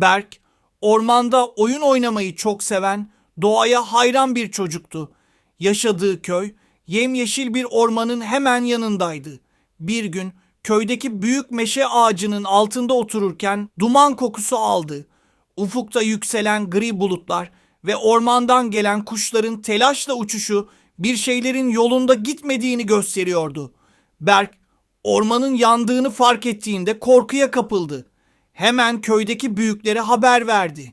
Berk, ormanda oyun oynamayı çok seven, doğaya hayran bir çocuktu. Yaşadığı köy, yemyeşil bir ormanın hemen yanındaydı. Bir gün köydeki büyük meşe ağacının altında otururken duman kokusu aldı. Ufukta yükselen gri bulutlar ve ormandan gelen kuşların telaşla uçuşu bir şeylerin yolunda gitmediğini gösteriyordu. Berk ormanın yandığını fark ettiğinde korkuya kapıldı. Hemen köydeki büyüklere haber verdi.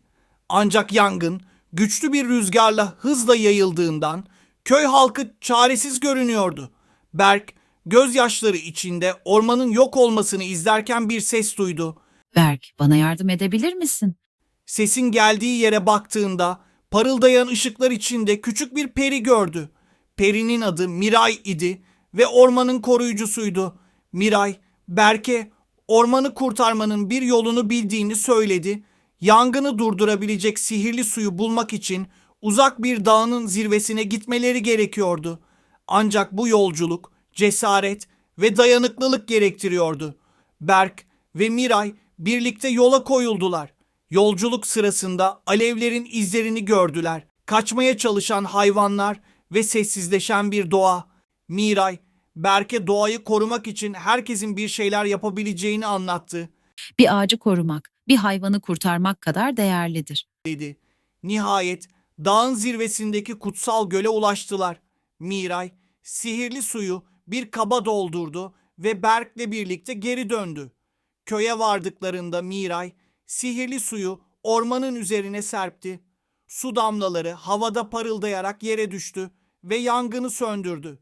Ancak yangın güçlü bir rüzgarla hızla yayıldığından köy halkı çaresiz görünüyordu. Berk gözyaşları içinde ormanın yok olmasını izlerken bir ses duydu. Berk, bana yardım edebilir misin? Sesin geldiği yere baktığında parıldayan ışıklar içinde küçük bir peri gördü. Perinin adı Miray idi ve ormanın koruyucusuydu. Miray, Berke ormanı kurtarmanın bir yolunu bildiğini söyledi. Yangını durdurabilecek sihirli suyu bulmak için uzak bir dağın zirvesine gitmeleri gerekiyordu. Ancak bu yolculuk cesaret ve dayanıklılık gerektiriyordu. Berk ve Miray birlikte yola koyuldular. Yolculuk sırasında alevlerin izlerini gördüler. Kaçmaya çalışan hayvanlar ve sessizleşen bir doğa. Miray, Berk'e doğayı korumak için herkesin bir şeyler yapabileceğini anlattı, Bir ağacı korumak, bir hayvanı kurtarmak kadar değerlidir. dedi. Nihayet dağın zirvesindeki kutsal göle ulaştılar. Miray, sihirli suyu bir kaba doldurdu ve Berk'le birlikte geri döndü. Köye vardıklarında Miray, sihirli suyu ormanın üzerine serpti. Su damlaları havada parıldayarak yere düştü ve yangını söndürdü.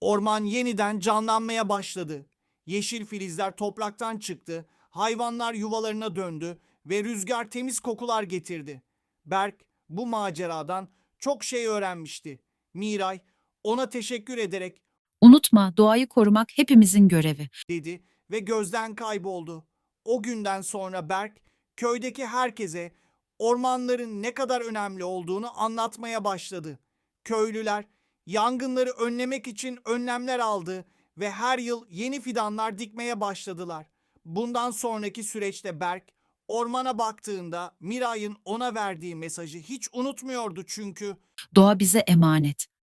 Orman yeniden canlanmaya başladı. Yeşil filizler topraktan çıktı, hayvanlar yuvalarına döndü ve rüzgar temiz kokular getirdi. Berk bu maceradan çok şey öğrenmişti. Miray ona teşekkür ederek Unutma, doğayı korumak hepimizin görevi. dedi ve gözden kayboldu. O günden sonra Berk köydeki herkese ormanların ne kadar önemli olduğunu anlatmaya başladı. Köylüler yangınları önlemek için önlemler aldı ve her yıl yeni fidanlar dikmeye başladılar. Bundan sonraki süreçte Berk ormana baktığında Miray'ın ona verdiği mesajı hiç unutmuyordu çünkü Doğa bize emanet.